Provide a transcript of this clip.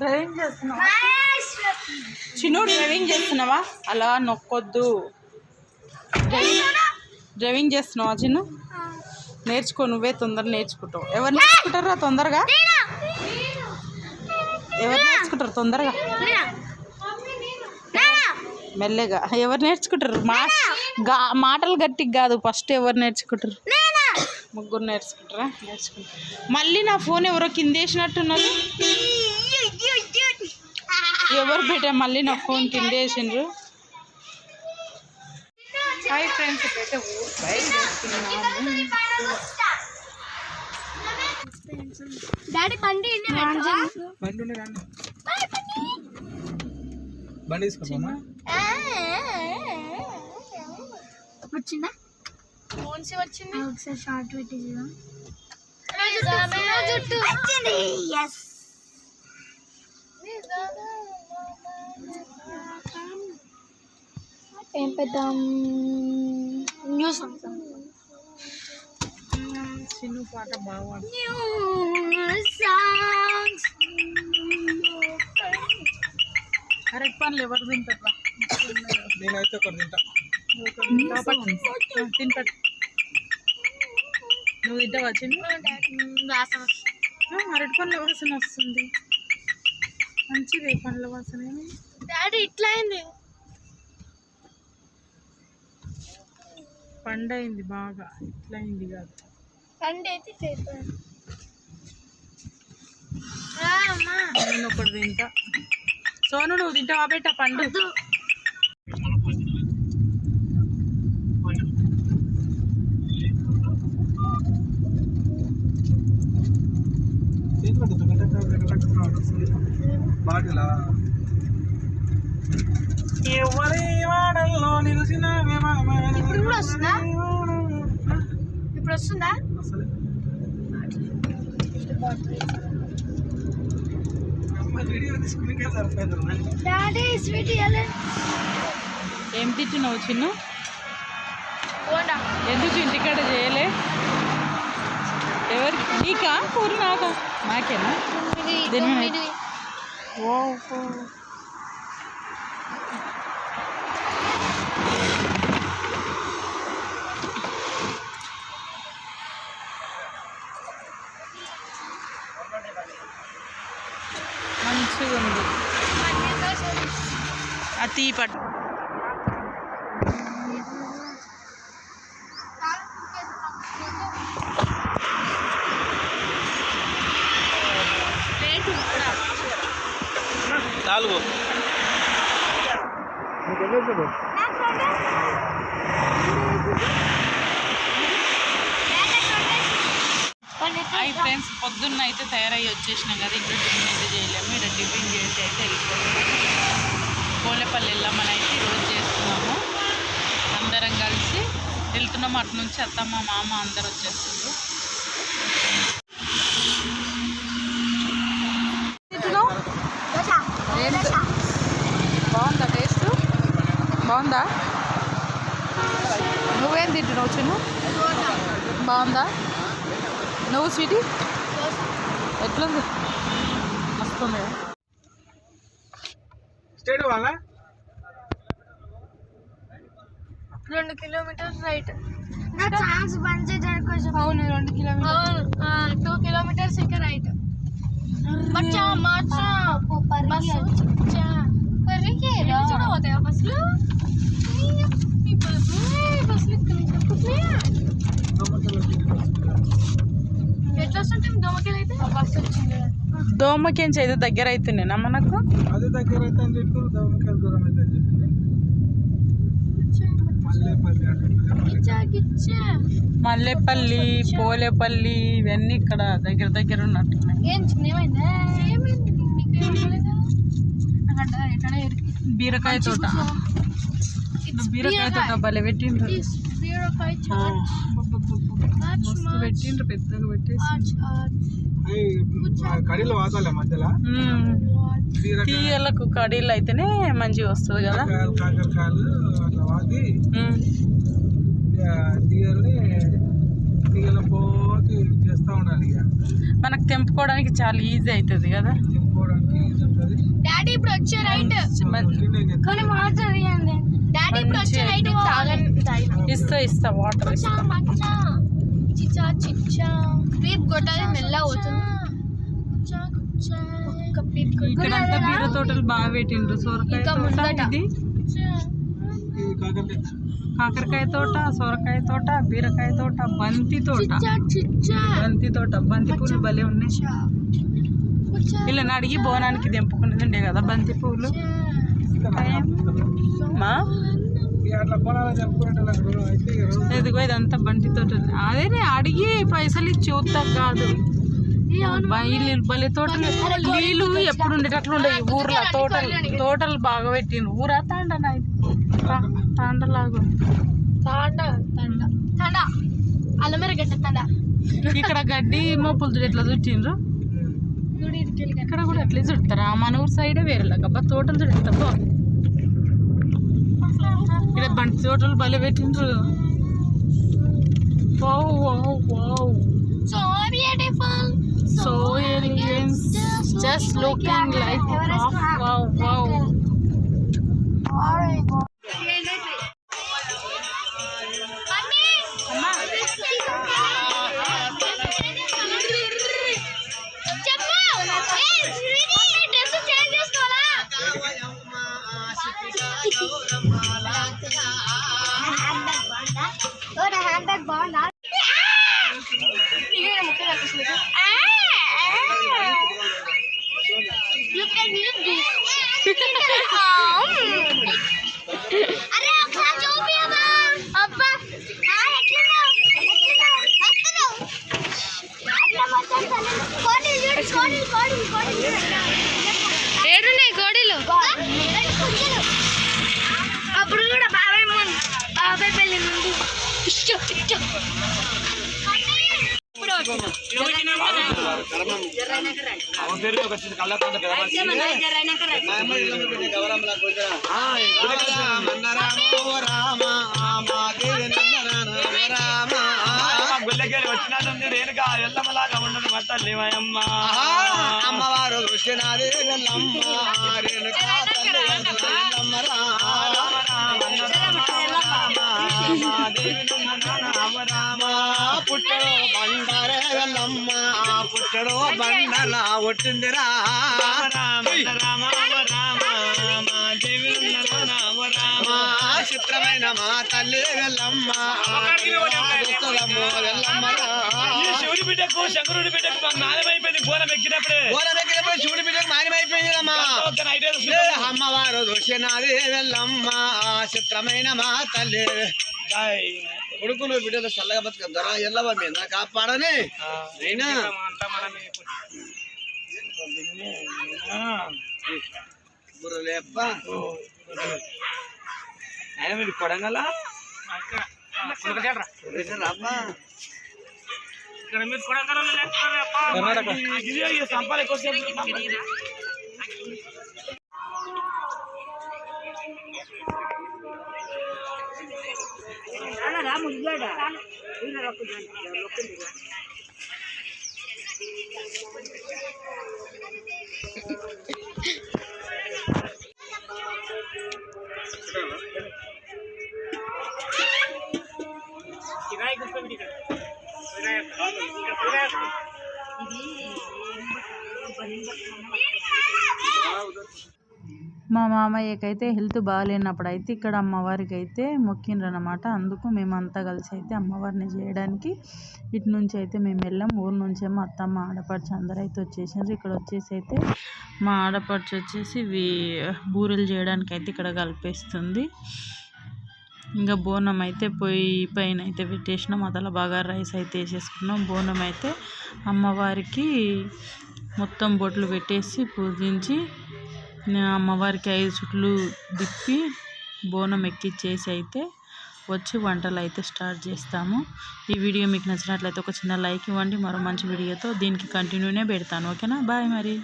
Driving చేస్తున్నావా? Chinnu driving చేస్తున్నావా? అలా నొక్కొద్దు. డ్రైవింగ్ చేస్తున్నావా చిన్ను? నేర్చుకో నువ్వే తొందర నేర్చుకుంటావు. ఎవరు నేర్చుకుంటారా తొందరగా? ఎవరు నేర్చుకుంటారు తొందరగా? మెల్లగా. ఎవరు నేర్చుకుంటారు? మా మాటలు గట్టిగా కాదు. ఫస్ట్ ఎవరు నేర్చుకుంటారు? ముగ్గురు నేర్చుకుంటారా? నేర్చుకుంటారు. మళ్ళీ నా ఫోన్ ఎవరో కిందేసినట్టున్నారు. ఎవరు పెట్టా మళ్ళీ నా ఫోన్ కిందేసిండ్రు. హాయ్ ఫ్రెండ్స్ ఇప్పుడైతే ఊరు బయలుదేరుతున్నాము డాడీ బండి బండి ఉండే రండి బండి. తీసుకోమ్మా వచ్చిందా? ఫోన్స్ వచ్చింది. ఒకసారి షార్ట్ పెట్టి జుట్టు. వచ్చింది. ఎస్ ఏం పెద్దాం? న్యూస్ చిన్న పాట బాగా సాంగ్స్ కరెక్ట్ పనులు ఎవరు తింటారా నేనైతే ఒకటి తింటా. తింటాడు నువ్వు తింటావా చిన్న? అరటి పండ్ల వాసన వస్తుంది మంచిది పండ్ల వాసన? డాడీ ఇట్లా అయింది. పండు అయింది బాగా ఇట్లా అయింది కాదు. పండు అయితే చేస్తాను నేను ఒకటి తింటా. సోను నువ్వు తింటావా? బెట్ట పండు. ఎవరి వాడల్లో నిలిచిన ఇప్పుడు కూడా వస్తుందా? ఇప్పుడు వస్తుందా? అసలు? వీడియో తీసుకునే సరిపోయింది డాడీ స్వీట్ ఇవ్వలే ఏం తింటున్నావు చిన్ను? పోండా. ఎందుకు ఇంటికాడ చేయలే? ఎవరికి నీకా కూర నాకా ఇది ఓ మంచిగా ఉంది ఆ తీ పట్టు హాయ్ ఫ్రెండ్స్ పొద్దున్న అయితే తయారయ్యి వచ్చేసినాం కదా ఇంట్లో టిఫిన్ అయితే చేయలేము. ఇక్కడ టిఫిన్ చేసి అయితే వెళ్ళిపోతున్నాము కోలేపల్లి వెళ్ళామని అయితే ఈరోజు చేస్తున్నాము. అందరం కలిసి వెళ్తున్నాము. అటు నుంచి అత్తమ్మ మామ అందరు వచ్చేస్తున్నారు తింటున్నావు? ఏం తి- బాగుందా టేస్ట్ బాగుందా? నువ్వేం తింటున్నావు చిన్ను? బాగుందా? నువ్వు స్వీటీ? ఎట్లుంది? వస్తుంది స్టేట్ వాళ్ళ? రెండు కిలోమీటర్స్ రైట్. నా ఛాన్స్ బంద్ చేయడానికి కొంచెం అవును రెండు కిలోమీటర్స్. టూ కిలోమీటర్స్ ఇంకా రైట్. మచ్చా మచ్చా. బస్సు చచ్చా కర్రీకి చూడబోతాయా బస్సులు ఈ బస్సు ఈ బస్సులు ఇక్కడ నుంచి ఎక్కుతున్నాయా? ఎట్లా వస్తుంటాం దోమకెళ్ళి అయితే బస్సు వచ్చింది దోమకేంచి అయితే దగ్గర అవుతున్నాయినా మనకు అదే దగ్గర అయితే అని చెప్పి దమ్మకాయలు దూరం అయితే అని చెప్పి మల్లెపల్లి పోలేపల్లి ఇవన్నీ ఇక్కడ దగ్గర దగ్గర ఉన్నట్టున్నాయి. ఎరికి బీరకాయ తోట. బీరకాయ తోట భలే పెట్టిండ్రు. పెట్టిండ్రు పెద్దగా పెట్టేసి కడీలో వాతాలే మధ్యలో? తీగలకు కడీలు అయితేనే మంచిగా వస్తుంది కదా. కాకరకాయలు అట్లా తీగల పోకి చేస్తూ ఉండాలి ఇక. మనకు తెంపుకోవడానికి చాలా ఈజీ అవుతుంది కదా. ఉంటుంది. డాడీ ఇప్పుడు వచ్చే రైట్. మంచి- కానీ వాటర్ ఇవ్వండి డాడీ ఇప్పుడు వచ్చే రైట్ తాగండి. ఇస్తా ఇస్తా వాటర్ ఇస్తా. మచ్చా చిచ్చా చిచ్చా. పీప్ కొట్టాలి మెల్ల అవుతుంది. ఇక్కడంతా బీర తోటలు బాగా పెట్టిండ్రు. సొరకాయ తోట. ఇది. కాకరకాయ. తోట సొరకాయ తోట బీరకాయ తోట బంతి తోట. బంతి తోట బంతి పూలు భలే ఉన్నాయి. వీళ్ళని అడిగి బోనానికి దింపుకునేది ఉండే కదా బంతి పూలు? మా? ఇదిగో ఇదంతా బంతి తోట? అదే అడిగి పైసలు ఇచ్చి చూద్దాం కాదు. భలే తోటలు నీళ్ళు ఎప్పుడు ఉండేటట్లు ఉండే ఊర్లో తోటలు తోటలు బాగా పెట్టిండ్రు. ఊరా తాండనా ఇది? తా- తాండలాగా. ఉంది. తాండ. తండ. తండ అల్లమేర తండ. ఇక్కడ గడ్డి మొప్పులు చూడు ఎట్లా చుట్టిండ్రు? ఇక్కడ కూడా అట్లే చుడతారా. మన ఊరు సైడే వేరేలాగా అబ్బా తోటలు చూడు బంతి తోటలు భలే పెట్టిండ్రు. So just looking like wow wow ఇష్టం ఇష్టం గుళ్ళకెళ్ళి వచ్చినట్టుంది రేణుక ఎల్లమ్మలాగా ఉండదు మా తల్లి మాయమ్మ అమ్మవారు కృష్ణాది వెళ్ళమ్మ రేణుకా తల్లి వెళ్ళమ్మ రా. పుట్టడో బండరే వెళ్ళమ్మ పుట్టడో బండల ఒట్టిందిరా. మా చిత్రమైన మా తల్లి వెళ్ళమ్మ ఆ దుస్తులమ్మ వెళ్ళమ్మ రా. శివుడి బిడ్డకు శంకరుడి బిడ్డకు మా నాయమైపోయింది బోనం ఎక్కినప్పుడే. ఓల దగ్గర శివుడి బిడ్డకు ఏ అమ్మవారు దృశ్యనాది వెళ్ళమ్మ చిత్రమైన మా తల్లి. కొడుకులు బిడ్డలు చల్లగా బతుకుతారా ఎల్లవ మీద కాపాడని అయినా అంతా మనమే ఆ. బుర్రలేప్ప ఆయన మీరు కొడంగల ಮುಗಿಬೇಡ ಇಲ್ಲ ರೊಕ್ಕ ರೊಕ್ಕ ఇది మా మామయ్యకి అయితే హెల్త్ బాగాలేనప్పుడు అయితే ఇక్కడ అమ్మవారికి అయితే మొక్కిండ్రు అనమాట అందుకు మేమంతా కలిసి అయితే అమ్మవారిని చేయడానికి ఇటు నుంచి అయితే మేము వెళ్ళాం. ఊరు నుంచేమో అత్తమ్మ ఆడపడుచు అందరూ అయితే వచ్చేసారు ఇక్కడ వచ్చేసి అయితే మా ఆడపడుచు వచ్చేసి బూరెలు చేయడానికి అయితే ఇక్కడ కలిపేస్తుంది. ఇంకా బోనం అయితే పొయ్యి పైన అయితే పెట్టేసినాం. అదల బాగా రైస్ అయితే వేసేసుకున్నాం. బోనం అయితే అమ్మవారికి మొత్తం బొట్లు పెట్టేసి పూజించి అమ్మవారికి ఐదు చుట్లు తిప్పి బోనం ఎక్కిచ్చేసి అయితే వచ్చి వంటలు అయితే స్టార్ట్ చేస్తాము. ఈ వీడియో మీకు నచ్చినట్లయితే ఒక చిన్న లైక్ ఇవ్వండి. మరో మంచి వీడియోతో దీనికి కంటిన్యూనే పెడతాను. ఓకేనా? బాయ్ మరి.